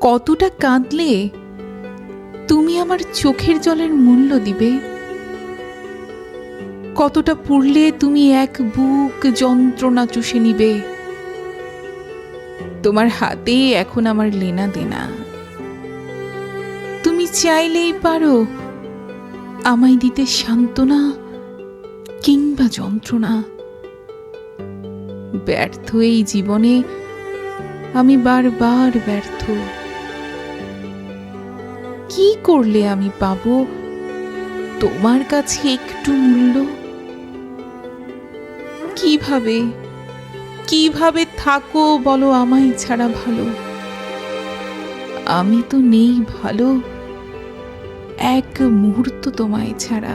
কতটা কাঁদলে তুমি আমার চোখের জলের মূল্য দিবে? কতটা পুড়লে তুমি এক বুক যন্ত্রণা চুষে নিবে? তোমার হাতে এখন আমার লেনা দেনা। তুমি চাইলেই পারো আমায় দিতে সান্ত্বনা কিংবা যন্ত্রণা। ব্যর্থ এই জীবনে আমি বারবার ব্যর্থ। কি করলে আমি পাব? তোমার কাছে একটু মূল্য? কীভাবে? কীভাবে থাকো বলো আমায় ছাড়া ভালো? আমি তো নেই ভালো। এক মুহূর্ত তোমায় ছাড়া।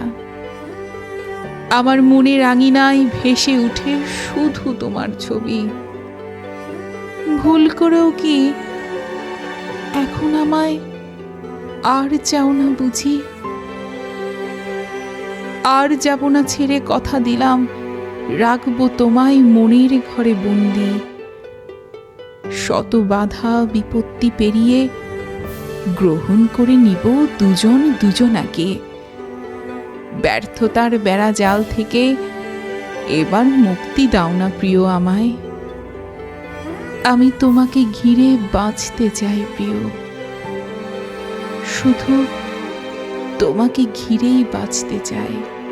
আমার মনের আঙিনায় ভেসে উঠে শুধু তোমার ছবি। ভুল করেও কি এখন আমায় আর চাও না বুঝি? আর যাব না ছেড়ে কথা দিলাম, রাখব তোমায় মনের ঘরে বন্দি। শত বাধা বিপত্তি পেরিয়ে গ্রহণ করে নিব দুজন দুজনাকে। ব্যর্থতার বেড়া জাল থেকে এবার মুক্তি দাও না প্রিয় আমায়। আমি তোমাকে ঘিরে বাঁচতে চাই প্রিয়। শুধু তোমাকে ঘিরেই বাঁচতে চাই।